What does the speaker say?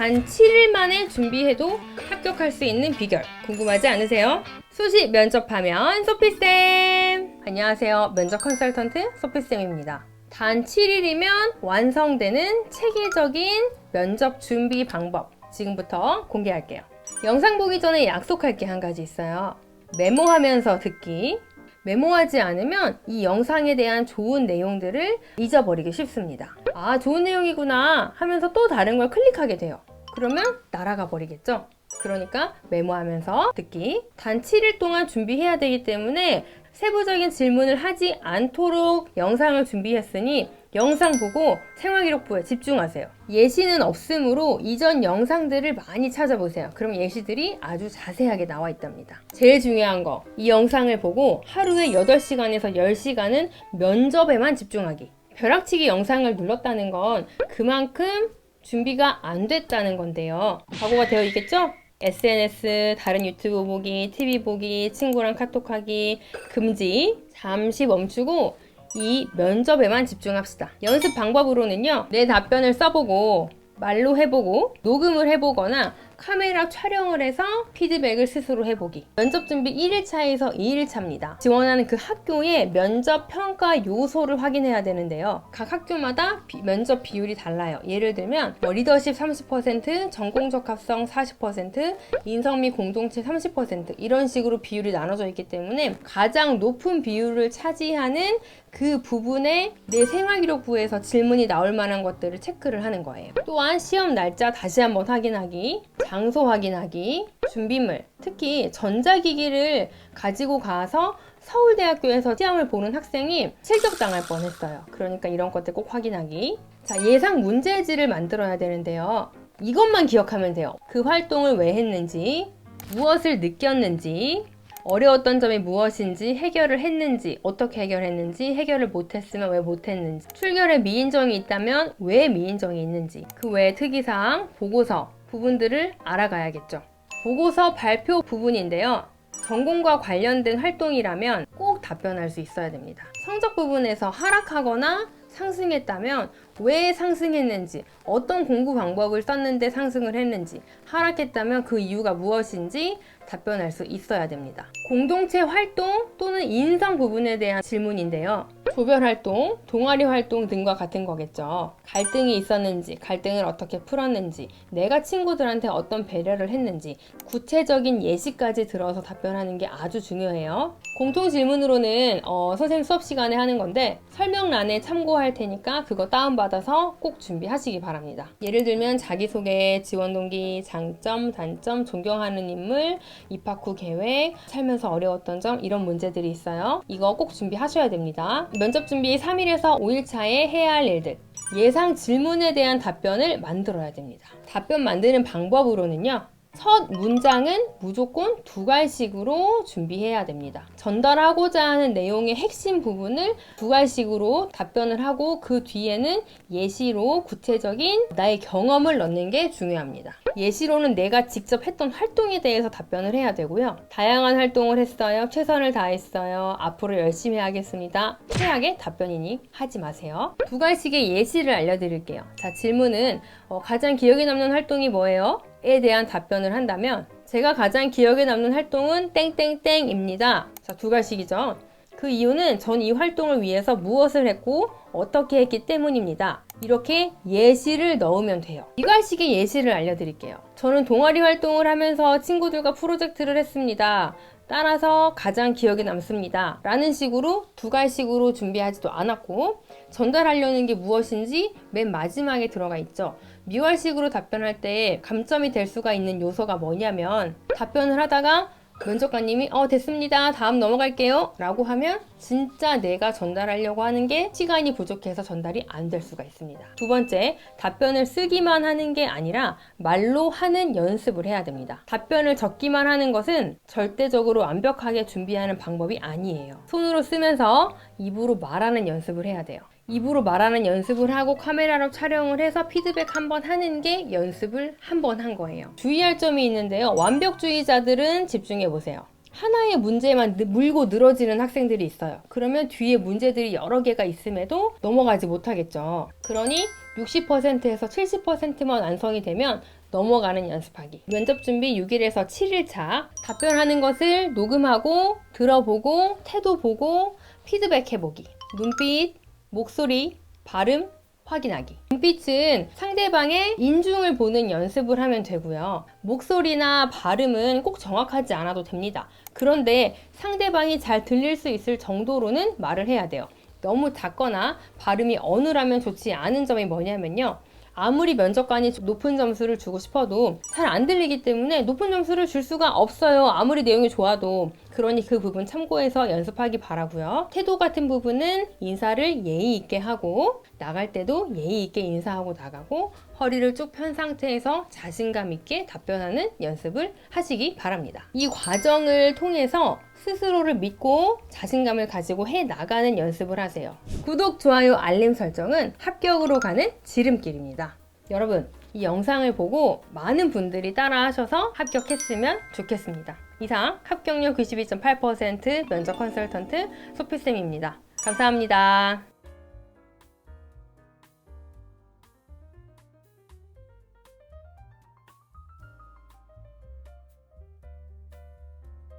단 7일 만에 준비해도 합격할 수 있는 비결 궁금하지 않으세요? 수시 면접하면 소피쌤! 안녕하세요. 면접 컨설턴트 소피쌤입니다. 단 7일이면 완성되는 체계적인 면접 준비 방법 지금부터 공개할게요. 영상 보기 전에 약속할 게 한 가지 있어요. 메모하면서 듣기. 메모하지 않으면 이 영상에 대한 좋은 내용들을 잊어버리기 쉽습니다. 아, 좋은 내용이구나 하면서 또 다른 걸 클릭하게 돼요. 그러면 날아가 버리겠죠? 그러니까 메모하면서 듣기. 단 7일 동안 준비해야 되기 때문에 세부적인 질문을 하지 않도록 영상을 준비했으니 영상 보고 생활기록부에 집중하세요. 예시는 없으므로 이전 영상들을 많이 찾아보세요. 그럼 예시들이 아주 자세하게 나와 있답니다. 제일 중요한 거, 이 영상을 보고 하루에 8시간에서 10시간은 면접에만 집중하기. 벼락치기 영상을 눌렀다는 건 그만큼 준비가 안 됐다는 건데요. 각오가 되어 있겠죠? SNS, 다른 유튜브 보기, TV 보기, 친구랑 카톡하기, 금지, 잠시 멈추고 이 면접에만 집중합시다. 연습 방법으로는요, 내 답변을 써보고, 말로 해보고, 녹음을 해보거나, 카메라 촬영을 해서 피드백을 스스로 해보기. 면접 준비 1일차에서 2일차입니다. 지원하는 그 학교의 면접 평가 요소를 확인해야 되는데요. 각 학교마다 비- 면접 비율이 달라요. 예를 들면 뭐 리더십 30%, 전공 적합성 40%, 인성 및 공동체 30% 이런 식으로 비율이 나눠져 있기 때문에 가장 높은 비율을 차지하는 그 부분에 내 생활기록부에서 질문이 나올 만한 것들을 체크를 하는 거예요. 또한 시험 날짜 다시 한번 확인하기, 장소 확인하기, 준비물, 특히 전자기기를 가지고 가서 서울대학교에서 시험을 보는 학생이 실격당할 뻔했어요. 그러니까 이런 것들 꼭 확인하기. 자, 예상 문제지를 만들어야 되는데요. 이것만 기억하면 돼요. 그 활동을 왜 했는지, 무엇을 느꼈는지, 어려웠던 점이 무엇인지, 해결을 했는지, 어떻게 해결했는지, 해결을 못했으면 왜 못했는지, 출결에 미인정이 있다면 왜 미인정이 있는지, 그 외에 특이사항, 보고서 부분들을 알아가야겠죠. 보고서 발표 부분인데요. 전공과 관련된 활동이라면 꼭 답변할 수 있어야 됩니다. 성적 부분에서 하락하거나 상승했다면 왜 상승했는지, 어떤 공부 방법을 썼는데 상승을 했는지, 하락했다면 그 이유가 무엇인지 답변할 수 있어야 됩니다. 공동체 활동 또는 인성 부분에 대한 질문인데요. 조별 활동, 동아리 활동 등과 같은 거겠죠. 갈등이 있었는지, 갈등을 어떻게 풀었는지, 내가 친구들한테 어떤 배려를 했는지, 구체적인 예시까지 들어서 답변하는 게 아주 중요해요. 공통 질문으로는 어, 선생님 수업 시간에 하는 건데 설명란에 참고할 테니까 그거 다운받아서 꼭 준비하시기 바랍니다. 예를 들면 자기소개, 지원 동기, 장점, 단점, 존경하는 인물, 입학 후 계획, 살면서 어려웠던 점 이런 문제들이 있어요. 이거 꼭 준비하셔야 됩니다. 면접 준비 3일에서 5일 차에 해야 할 일들. 예상 질문에 대한 답변을 만들어야 됩니다. 답변 만드는 방법으로는요. 첫 문장은 무조건 두 갈식으로 준비해야 됩니다. 전달하고자 하는 내용의 핵심 부분을 두 갈식으로 답변을 하고 그 뒤에는 예시로 구체적인 나의 경험을 넣는 게 중요합니다. 예시로는 내가 직접 했던 활동에 대해서 답변을 해야 되고요. 다양한 활동을 했어요. 최선을 다했어요. 앞으로 열심히 하겠습니다. 최악의 답변이니 하지 마세요. 두 갈식의 예시를 알려드릴게요. 자, 질문은 어, 가장 기억에 남는 활동이 뭐예요? 에 대한 답변을 한다면 제가 가장 기억에 남는 활동은 땡땡땡입니다. 자, 두 갈식이죠. 그 이유는 전 이 활동을 위해서 무엇을 했고 어떻게 했기 때문입니다. 이렇게 예시를 넣으면 돼요. 이 갈식의 예시를 알려드릴게요. 저는 동아리 활동을 하면서 친구들과 프로젝트를 했습니다. 따라서 가장 기억에 남습니다. 라는 식으로 두 갈식으로 준비하지도 않았고 전달하려는 게 무엇인지 맨 마지막에 들어가 있죠. 미월식으로 답변할 때 감점이 될 수가 있는 요소가 뭐냐면 답변을 하다가 면접관님이 어 됐습니다. 다음 넘어갈게요. 라고 하면 진짜 내가 전달하려고 하는 게 시간이 부족해서 전달이 안 될 수가 있습니다. 두 번째 답변을 쓰기만 하는 게 아니라 말로 하는 연습을 해야 됩니다. 답변을 적기만 하는 것은 절대적으로 완벽하게 준비하는 방법이 아니에요. 손으로 쓰면서 입으로 말하는 연습을 해야 돼요 입으로 말하는 연습을 하고 카메라로 촬영을 해서 피드백 한 번 하는 게 연습을 한 번 한 거예요. 주의할 점이 있는데요. 완벽주의자들은 집중해 보세요. 하나의 문제만 느- 물고 늘어지는 학생들이 있어요. 그러면 뒤에 문제들이 여러 개가 있음에도 넘어가지 못하겠죠. 그러니 60%에서 70%만 완성이 되면 넘어가는 연습하기. 면접 준비 6일에서 7일 차. 답변하는 것을 녹음하고, 들어보고, 태도 보고, 피드백 해보기. 눈빛, 목소리, 발음, 확인하기. 눈빛은 상대방의 인중을 보는 연습을 하면 되고요. 목소리나 발음은 꼭 정확하지 않아도 됩니다. 그런데 상대방이 잘 들릴 수 있을 정도로는 말을 해야 돼요. 너무 작거나 발음이 어눌하면 좋지 않은 점이 뭐냐면요. 아무리 면접관이 높은 점수를 주고 싶어도 잘 안 들리기 때문에 높은 점수를 줄 수가 없어요. 아무리 내용이 좋아도. 그러니 그 부분 참고해서 연습하기 바라고요. 태도 같은 부분은 인사를 예의 있게 하고 나갈 때도 예의 있게 인사하고 나가고 허리를 쭉 편 상태에서 자신감 있게 답변하는 연습을 하시기 바랍니다. 이 과정을 통해서 스스로를 믿고 자신감을 가지고 해 나가는 연습을 하세요. 구독, 좋아요, 알림 설정은 합격으로 가는 지름길입니다. 여러분, 이 영상을 보고 많은 분들이 따라 하셔서 합격했으면 좋겠습니다. 이상 합격률 92.8% 면접 컨설턴트 소피쌤입니다. 감사합니다.